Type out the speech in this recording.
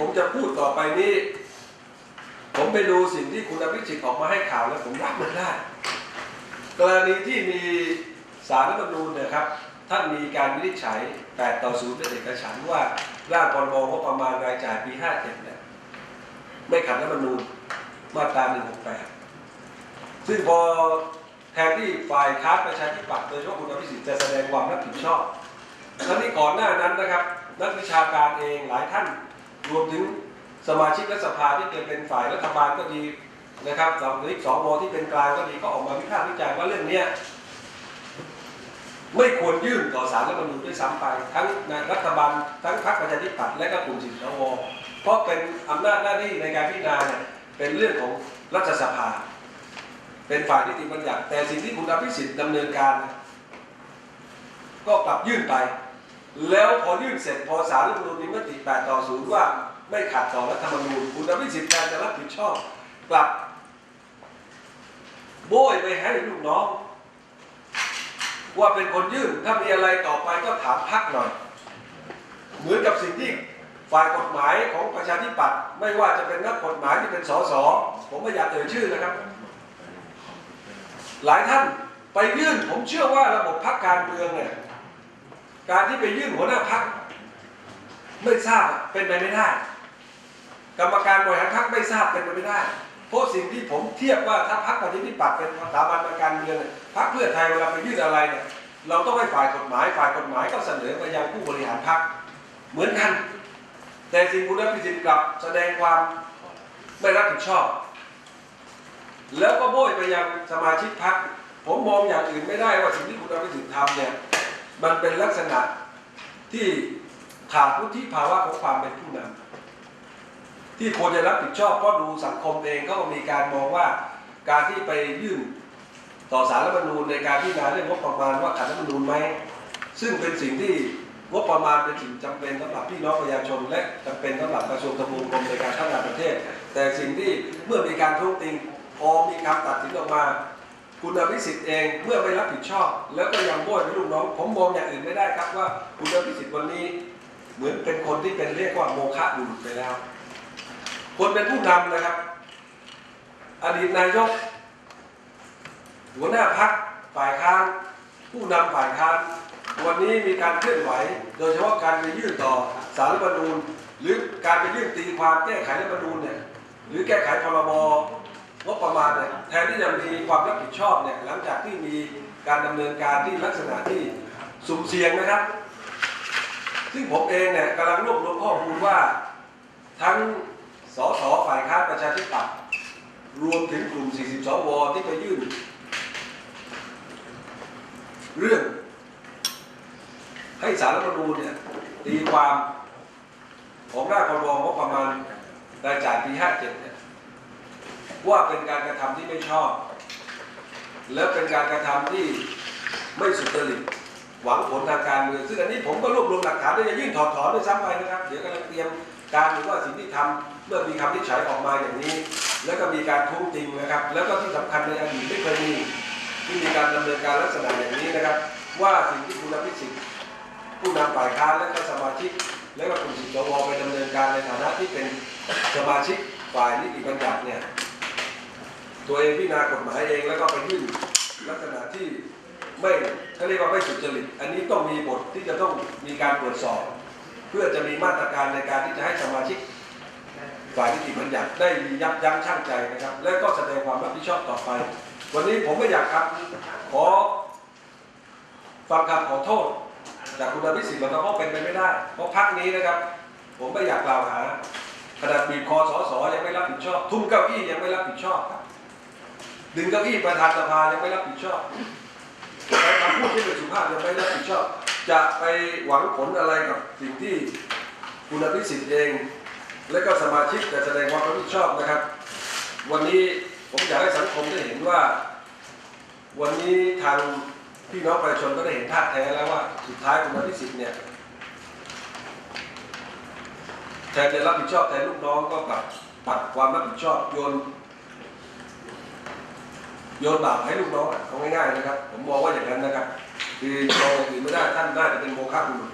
ผมจะพูดต่อไปนี้ ผมไปดูสิ่งที่คุณอภิสิทธิ์ออกมาให้ข่าวแล้วผมรับมันได้ กรณีที่มีสารรัฐธรรมนูญเนี่ยครับท่านมีการวินิจฉัย 8 ต่อ 0 เป็นเอกฉันท์ว่าร่างพรบงบประมาณรายจ่ายปี 57 เนี่ยไม่ขัดรัฐธรรมนูญมาตรา 168 ซึ่งพอแทนที่ฝ่ายค้านประชาธิปัตย์โดยเฉพาะคุณอภิสิทธิ์จะแสดงความรับผิดชอบทั้งนี้ก่อนหน้านั้นนะครับ นักวิชาการเองหลายท่าน รวมถึงสมาชิกรัฐสภาที่เคยเป็นฝ่ายรัฐบาลก็ดีนะครับสมาชิกสวที่เป็นกลางก็ดีก็ออกมาวิพากษ์วิจารณ์ว่าเรื่องเนี้ยไม่ควรยื่นต่อสารรัฐธรรมนูญด้วยซ้ำไป ทั้งรัฐบาลทั้งพรรคประชาธิปัตย์และก็กลุ่มสิทธิสวเพราะเป็นอำนาจหน้าที่ในการพิจารณาเนี่ยเป็นเรื่องของรัฐสภา เป็นฝ่ายนิติบัญญัติแต่สิ่งที่คุณอภิสิทธิ์ดำเนินการ ก็กลับยื่นไป แล้วพอยื่นเสร็จพอสารรัฐธรรมนูญมีมติ 8 ต่อ 0 ว่าไม่ขัดต่อรัฐธรรมนูญคุณอภิสิทธิ์การจะรับผิดชอบกลับ โบยไปให้ลูกน้อง ว่าเป็นคนยื่นถ้ามีอะไรต่อไปก็ถามพักหน่อย เหมือนกับสิ่งที่ฝ่ายกฎหมายของประชาธิปัตย์ไม่ว่าจะเป็นนักกฎหมายที่เป็นสสผมไม่อยากเอ่ยชื่อนะครับ หลายท่านไปยื่นผมเชื่อว่าระบบพักการเมืองเนี่ย การที่ไปยื่นหัวหน้าพักไม่ทราบเป็นไปไม่ได้ กรรมการบริหารพักไม่ทราบเป็นไปไม่ได้ เพราะสิ่งที่ผมเทียบว่าถ้าพักประชาธิปัตย์เป็นสถาบันการเมืองพักเพื่อไทยเวลาไปยื่นอะไรเนี่ยเราต้องให้ฝ่ายกฎหมายฝ่ายกฎหมายก็เสนอไปยังผู้บริหารพักเหมือนกัน แต่สิ่งคุณพิสิทธิ์กลับแสดงความไม่รับผิดชอบ แล้วก็โบยไปยังสมาชิกพักผมมองอย่างอื่นไม่ได้ว่าสิ่งที่คุณอภิสิทธิ์ทำเนี่ย มันเป็นลักษณะที่ขาดวุฒิภาวะของความเป็นผู้นำที่ควรจะรับผิดชอบเพราะดูสังคมเองก็มีการมองว่าการที่ไปยื่นต่อสารรัฐธรรมนูญในการพิจารณาเรื่องงบประมาณว่าขัดรัฐธรรมนูญไหมซึ่งเป็นสิ่งที่งบประมาณเป็นสิ่งจำเป็นสำหรับพี่น้องประชาชน และจำเป็นสำหรับกระทรวงทบวงกรมในการพัฒนาประเทศ แต่สิ่งที่เมื่อมีการท้วงติงพอมีคำตัดสินออกมา คุณอภิสิทธิ์เองเมื่อไม่รับผิดชอบ แล้วก็ยังโบยไปลูกน้อง ผมมองอย่างอื่นไม่ได้ครับว่าคุณอภิสิทธิ์วันนี้เหมือนเป็นคนที่เป็นเรียกว่าโมฆะบุรุษไปแล้ว คนเป็นผู้นำนะครับ อดีตนายก หัวหน้าพักฝ่ายค้านผู้นำฝ่ายค้านวันนี้มีการเคลื่อนไหว โดยเฉพาะการไปยื่นต่อสารรัฐธรรมนูญ หรือการไปยื่นตีความแก้ไขรัฐธรรมนูญเนี่ยหรือแก้ไขพรบ งบประมาณเนี่ยแทนที่จะมีความรับผิดชอบเนี่ยหลังจากที่มีการดำเนินการที่ลักษณะที่สุ่มเสี่ยงนะครับ ซึ่งผมเองเนี่ยกำลังรวบรวมข้อมูลว่า ทั้งสสฝ่ายค้านประชาธิปัตย์รวมถึงกลุ่ม 40 สวที่ไปยื่น เรื่อง ให้สารรัฐมนูญเนี่ยตีความของร่างพรบงบประมาณรายจ่ายปี 57เนี่ย ว่าเป็นการกระทำที่ไม่ชอบ และเป็นการกระทำที่ไม่สุจริตหวังผลทางการเมืองซึ่งอันนี้ผมก็รวบรวมหลักฐานได้ยื่นถอดถอนด้วยซ้ำไปนะครับ เดี๋ยวกำลังเตรียมการหรือว่าสิ่งที่ทำเมื่อมีคำวินิจฉัยออกมาอย่างนี้ แล้วก็มีการทุ่งติงนะครับ แล้วก็ที่สำคัญในอดีตไม่เคยมีที่มีการดำเนินการลักษณะอย่างนี้นะครับ ว่าสิ่งที่คุณอภิสิทธิ์ผู้นำฝ่ายค้านและก็สมาชิก และก็กลุ่มสิทธิสวไปดำเนินการในฐานะที่เป็นสมาชิกฝ่ายนิติบัญญัติเนี่ย ตัวเองพิจารณากฎหมายเองแล้วก็ไปยื่นลักษณะที่ไม่เขาเรียกว่าไม่สุจริต อันนี้ต้องมีบทที่จะต้องมีการตรวจสอบ เพื่อจะมีมาตรการในการที่จะให้สมาชิกฝ่ายนิติบัญญัติได้มียับยั้งชั่งใจนะครับ และก็แสดงความรับผิดชอบต่อไป วันนี้ผมไม่อยากครับขอฟังคำขอโทษ จากคุณอภิสิทธิ์นะครับเพราะเป็นไปไม่ได้ เพราะพักนี้นะครับ ผมไม่อยากกล่าวหาขนาดบีบคอสอสอยังไม่รับผิดชอบ ทุ่มเก้าอี้ยังไม่รับผิดชอบครับ ดึงเก้าอี้ประธานสภายังไม่รับผิดชอบใช้คำพูดที่ไม่สุภาพยังไม่รับผิดชอบ จะไปหวังผลอะไรกับสิ่งที่คุณอภิสิทธิ์เอง และก็สมาชิกจะแสดงความรับผิดชอบนะครับ วันนี้ผมอยากให้สังคมได้เห็นว่า วันนี้ทางพี่น้องประชาชนก็ได้เห็นท่าแท้แล้วว่าสุดท้ายคุณอภิสิทธิ์เนี่ยแทนจะรับผิดชอบแทนลูกน้องก็กลับปัดความรับผิดชอบโยน โยนบาปให้ลูกน้องอะเอาง่ายๆนะครับ ผมมองว่าอย่างนั้นนะครับ คือมองอย่างอื่นไม่ได้ท่านน่าจะเป็นโมฆะบุรุษ